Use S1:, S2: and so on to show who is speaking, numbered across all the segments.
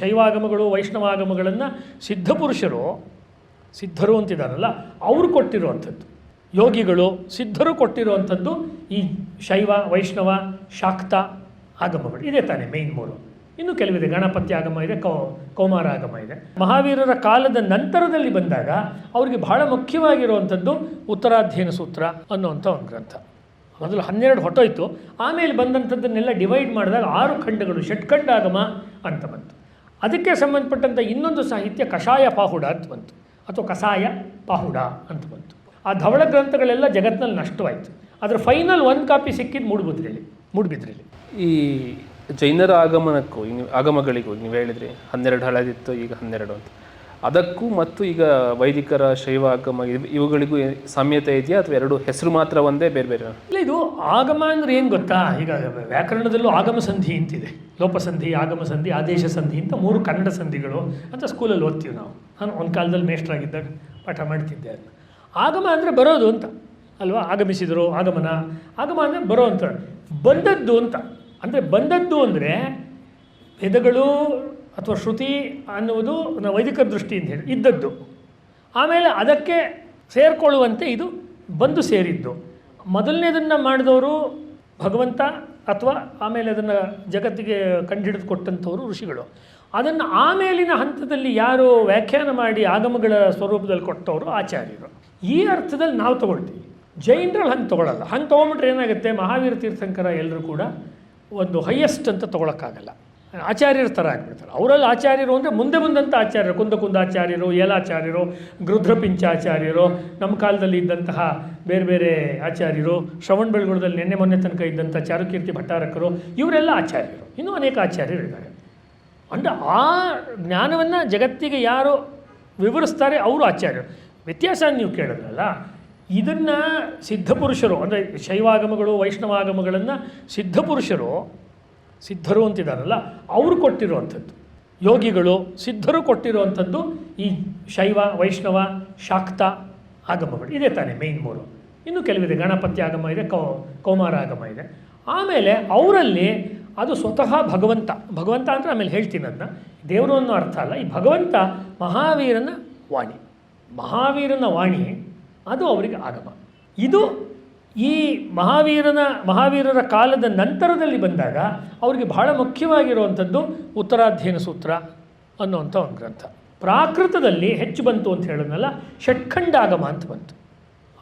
S1: ಶೈವಾಗಮಗಳು, ವೈಷ್ಣವಾಗಮಗಳನ್ನು ಸಿದ್ಧಪುರುಷರು ಸಿದ್ಧರು ಅಂತಿದ್ದಾರಲ್ಲ ಅವರು ಕೊಟ್ಟಿರುವಂಥದ್ದು. ಯೋಗಿಗಳು ಸಿದ್ಧರು ಕೊಟ್ಟಿರುವಂಥದ್ದು ಈ ಶೈವ, ವೈಷ್ಣವ, ಶಾಕ್ತ ಆಗಮಗಳು. ಇದೇ ತಾನೇ ಮೇಯ್ನ್ ಮೂರು. ಇನ್ನು ಕೆಲವಿದೆ, ಗಣಪತಿ ಆಗಮ ಇದೆ, ಕೌ, ಕೌಮಾರ ಆಗಮ ಇದೆ. ಮಹಾವೀರರ ಕಾಲದ ನಂತರದಲ್ಲಿ ಬಂದಾಗ ಅವರಿಗೆ ಬಹಳ ಮುಖ್ಯವಾಗಿರುವಂಥದ್ದು ಉತ್ತರಾಧ್ಯಯನ ಸೂತ್ರ ಅನ್ನುವಂಥ ಒಂದು ಗ್ರಂಥ. ಮೊದಲು ಹನ್ನೆರಡು ಹೊಟ್ಟೋಯ್ತು. ಆಮೇಲೆ ಬಂದಂಥದ್ದನ್ನೆಲ್ಲ ಡಿವೈಡ್ ಮಾಡಿದಾಗ ಆರು ಖಂಡಗಳು ಷಟ್ಖಂಡ ಆಗಮ ಅಂತ ಬಂತು. ಅದಕ್ಕೆ ಸಂಬಂಧಪಟ್ಟಂಥ ಇನ್ನೊಂದು ಸಾಹಿತ್ಯ ಕಷಾಯ ಪಾಹುಡ ಅಂತ ಬಂತು. ಅಥವಾ ಕಷಾಯ ಪಾಹುಡ ಅಂತ ಬಂತು. ಆ ಧವಳ ಗ್ರಂಥಗಳೆಲ್ಲ ಜಗತ್ತಿನಲ್ಲಿ ನಷ್ಟವಾಯಿತು. ಅದರ ಫೈನಲ್ ಒಂದು ಕಾಪಿ ಸಿಕ್ಕಿದ್ದು ಮೂಡುಬಿದ್ರಲ್ಲಿ ಮೂಡುಬಿದ್ರಲ್ಲಿ
S2: ಈ ಜೈನರ ಆಗಮನಕ್ಕೂ ಆಗಮಗಳಿಗೂ, ನೀವು ಹೇಳಿದ್ರಿ ಹನ್ನೆರಡು ಹಳದಿತ್ತು, ಈಗ ಹನ್ನೆರಡು ಅಂತ. ಅದಕ್ಕೂ ಮತ್ತು ಈಗ ವೈದಿಕರ ಶೈವ ಆಗಮ ಇವ್- ಇವುಗಳಿಗೂ ಸಾಮ್ಯತೆ ಇದೆಯಾ ಅಥವಾ ಎರಡು ಹೆಸರು ಮಾತ್ರ ಒಂದೇ ಬೇರೆ ಬೇರೆ?
S1: ಇಲ್ಲ, ಇದು ಆಗಮ ಅಂದ್ರೆ ಏನು ಗೊತ್ತಾ? ಈಗ ವ್ಯಾಕರಣದಲ್ಲೂ ಆಗಮ ಸಂಧಿ ಅಂತಿದೆ ಲೋಪಸಂಧಿ ಆಗಮ ಸಂಧಿ, ಆದೇಶ ಸಂಧಿ ಅಂತ ಮೂರು ಕನ್ನಡ ಸಂಧಿಗಳು ಅಂತ ಸ್ಕೂಲಲ್ಲಿ ಓದ್ತೀವಿ ನಾವು. ನಾನು ಒಂದು ಕಾಲದಲ್ಲಿ ಮೇಷ್ಟ್ರಾಗಿದ್ದಾಗ ಪಾಠ ಮಾಡ್ತಿದ್ದೆ ಅದನ್ನ ಆಗಮ ಅಂದರೆ ಬರೋದು ಅಂತ. ಅಲ್ವಾ? ಆಗಮಿಸಿದರು, ಆಗಮನ. ಆಗಮ ಅಂದರೆ ಬರೋ ಅಂತ. ಬಂದದ್ದು ಅಂತ. ಅಂದರೆ ಬಂದದ್ದು ಅಂದರೆ ವೇದಗಳು ಅಥವಾ ಶ್ರುತಿ ಅನ್ನುವುದು ವೈದಿಕ ದೃಷ್ಟಿಯಿಂದ ಹೇಳಿ, ಇದ್ದದ್ದು. ಆಮೇಲೆ ಅದಕ್ಕೆ ಸೇರಿಕೊಳ್ಳುವಂತೆ ಇದು ಬಂದು ಸೇರಿದ್ದು. ಮೊದಲನೇದನ್ನು ಮಾಡಿದವರು ಭಗವಂತ ಅಥವಾ ಆಮೇಲೆ ಅದನ್ನು ಜಗತ್ತಿಗೆ ಕಂಡುಹಿಡಿದು ಕೊಟ್ಟಂಥವರು ಋಷಿಗಳು. ಅದನ್ನು ಆಮೇಲಿನ ಹಂತದಲ್ಲಿ ಯಾರು ವ್ಯಾಖ್ಯಾನ ಮಾಡಿ ಆಗಮಗಳ ಸ್ವರೂಪದಲ್ಲಿ ಕೊಟ್ಟವರು ಆಚಾರ್ಯರು. ಈ ಅರ್ಥದಲ್ಲಿ ನಾವು ತಗೊಳ್ತೀವಿ. ಜೈನರಲ್ಲಿ ಹಂಗೆ ತೊಗೊಳ್ಳಲ್ಲ ಹಂಗೆ ತೊಗೊಂಬಿಟ್ರೆ ಏನಾಗುತ್ತೆ? ಮಹಾವೀರ ತೀರ್ಥಂಕರ ಎಲ್ಲರೂ ಕೂಡ ಒಂದು ಹೈಯೆಸ್ಟ್ ಅಂತ ತೊಗೊಳಕ್ಕಾಗಲ್ಲ. ಆಚಾರ್ಯರ ಥರ ಆಗ್ಬಿಡ್ತಾರೆ. ಅವರಲ್ಲಿ ಆಚಾರ್ಯರು ಅಂದರೆ ಮುಂದೆ ಮುಂದಂಥ ಆಚಾರ್ಯರು, ಕುಂದ ಕುಂದಾಚಾರ್ಯರು ಏಲಾಚಾರ್ಯರು ಗೃಧ್ರಪಿಂಚಾಚಾರ್ಯರು ನಮ್ಮ ಕಾಲದಲ್ಲಿ ಇದ್ದಂತಹ ಬೇರೆ ಬೇರೆ ಆಚಾರ್ಯರು, ಶ್ರವಣ ಬೆಳಗುಳದಲ್ಲಿ ನಿನ್ನೆ ಮೊನ್ನೆ ತನಕ ಇದ್ದಂಥ ಚಾರುಕೀರ್ತಿ ಭಟ್ಟಾರಕರು, ಇವರೆಲ್ಲ ಆಚಾರ್ಯರು. ಇನ್ನೂ ಅನೇಕ ಆಚಾರ್ಯರು ಇದ್ದಾರೆ. ಅಂದರೆ ಆ ಜ್ಞಾನವನ್ನು ಜಗತ್ತಿಗೆ ಯಾರು ವಿವರಿಸ್ತಾರೆ ಅವರು ಆಚಾರ್ಯರು. ವ್ಯತ್ಯಾಸ ನೀವು ಕೇಳಿದ್ರಲ್ಲ, ಇದನ್ನು ಸಿದ್ಧಪುರುಷರು ಅಂದರೆ ಶೈವಾಗಮಗಳು, ವೈಷ್ಣವಾಗಮಗಳನ್ನು ಸಿದ್ಧಪುರುಷರು ಸಿದ್ಧರು ಅಂತಿದ್ದಾರಲ್ಲ, ಅವರು ಕೊಟ್ಟಿರುವಂಥದ್ದು. ಯೋಗಿಗಳು ಸಿದ್ಧರು ಕೊಟ್ಟಿರುವಂಥದ್ದು ಈ ಶೈವ, ವೈಷ್ಣವ, ಶಾಕ್ತ ಆಗಮಗಳು. ಇದೇ ತಾನೇ ಮೇಯ್ನ್ ಮೂರು. ಇನ್ನು ಕೆಲವಿದೆ, ಗಣಪತಿ ಆಗಮ ಇದೆ, ಕೌ, ಕೌಮಾರ ಆಗಮ ಇದೆ. ಆಮೇಲೆ ಅವರಲ್ಲಿ ಅದು ಸ್ವತಃ ಭಗವಂತ. ಭಗವಂತ ಅಂದರೆ ಆಮೇಲೆ ಹೇಳ್ತೀನಿ ಅದನ್ನ ದೇವರು ಅನ್ನೋ ಅರ್ಥ ಅಲ್ಲ, ಈ ಭಗವಂತ ಮಹಾವೀರನ ವಾಣಿ. ಮಹಾವೀರನ ವಾಣಿ, ಅದು ಅವರಿಗೆ ಆಗಮ. ಇದು ಈ ಮಹಾವೀರನ, ಮಹಾವೀರರ ಕಾಲದ ನಂತರದಲ್ಲಿ ಬಂದಾಗ ಅವರಿಗೆ ಬಹಳ ಮುಖ್ಯವಾಗಿರುವಂಥದ್ದು ಉತ್ತರಾಧ್ಯಯನ ಸೂತ್ರ ಅನ್ನುವಂಥ ಒಂದು ಗ್ರಂಥ. ಪ್ರಾಕೃತದಲ್ಲಿ ಹೆಚ್ಚು ಬಂತು ಅಂತ ಹೇಳೋದನ್ನೆಲ್ಲ, ಷಟ್ಖಂಡಾಗಮ ಅಂತ ಬಂತು.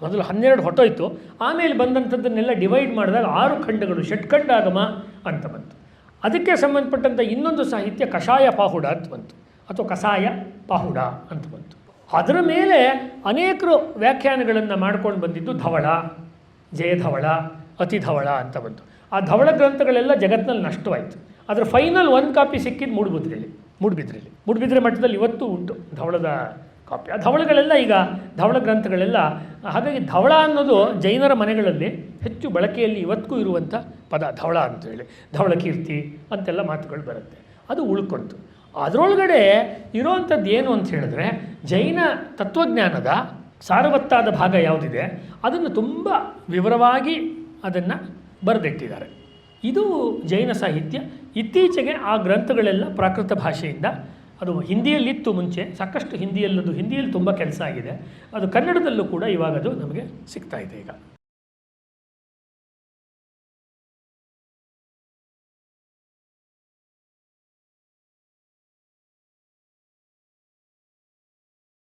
S1: ಮೊದಲು ಹನ್ನೆರಡು ಹೊಟ್ಟೋಯ್ತು ಆಮೇಲೆ ಬಂದಂಥದ್ದನ್ನೆಲ್ಲ ಡಿವೈಡ್ ಮಾಡಿದಾಗ ಆರು ಖಂಡಗಳು, ಷಟ್ಖಂಡಾಗಮ ಅಂತ ಬಂತು. ಅದಕ್ಕೆ ಸಂಬಂಧಪಟ್ಟಂಥ ಇನ್ನೊಂದು ಸಾಹಿತ್ಯ ಕಷಾಯ ಪಾಹುಡ ಅಂತ ಬಂತು, ಅಥವಾ ಕಸಾಯ ಪಾಹುಡ ಅಂತ ಬಂತು. ಅದರ ಮೇಲೆ ಅನೇಕರು ವ್ಯಾಖ್ಯಾನಗಳನ್ನು ಮಾಡ್ಕೊಂಡು ಬಂದಿದ್ದು ಧವಳ. ಜಯಧವಳ ಅತಿಧವಳ ಅಂತ ಬಂತು. ಆ ಧವಳ ಗ್ರಂಥಗಳೆಲ್ಲ ಜಗತ್ತಿನಲ್ಲಿ ನಷ್ಟವಾಯಿತು. ಅದರ ಫೈನಲ್ ಒಂದು ಕಾಪಿ ಸಿಕ್ಕಿದ್ದು ಮೂಡುಬಿದ್ರೆಯಲ್ಲಿ ಮೂಡುಬಿದ್ರಲ್ಲಿ ಮೂಡುಬಿದ್ರೆ ಮಟ್ಟದಲ್ಲಿ ಇವತ್ತು ಉಂಟು ಧವಳದ ಕಾಪಿ ಆ ಧವಳಗಳೆಲ್ಲ ಈಗ ಧವಳ ಗ್ರಂಥಗಳೆಲ್ಲ, ಹಾಗಾಗಿ ಧವಳ ಅನ್ನೋದು ಜೈನರ ಮನೆಗಳಲ್ಲಿ ಹೆಚ್ಚು ಬಳಕೆಯಲ್ಲಿ ಇವತ್ತಿಗೂ ಇರುವಂಥ ಪದ, ಧವಳ ಅಂತೇಳಿ. ಧವಳ ಕೀರ್ತಿ ಅಂತೆಲ್ಲ ಮಾತುಗಳು ಬರುತ್ತೆ. ಅದು ಉಳ್ಕೊಂತು. ಅದರೊಳಗಡೆ ಇರೋವಂಥದ್ದು ಏನು ಅಂತ ಹೇಳಿದ್ರೆ ಜೈನ ತತ್ವಜ್ಞಾನದ ಸಾರವತ್ತಾದ ಭಾಗ ಯಾವುದಿದೆ, ಅದನ್ನು ತುಂಬ ವಿವರವಾಗಿ ಅದನ್ನು ಬರೆದಿಟ್ಟಿದ್ದಾರೆ. ಇದು ಜೈನ ಸಾಹಿತ್ಯ. ಇತ್ತೀಚೆಗೆ ಆ ಗ್ರಂಥಗಳೆಲ್ಲ ಪ್ರಾಕೃತ ಭಾಷೆಯಿಂದ, ಅದು ಹಿಂದಿಯಲ್ಲಿತ್ತು ಮುಂಚೆ, ಸಾಕಷ್ಟು ಹಿಂದಿಯಲ್ಲದು ಹಿಂದಿಯಲ್ಲಿ ತುಂಬ ಕೆಲಸ ಆಗಿದೆ. ಅದು ಕನ್ನಡದಲ್ಲೂ ಕೂಡ ಇವಾಗ ಅದು ನಮಗೆ ಸಿಗ್ತಾ ಇದೆ ಈಗ.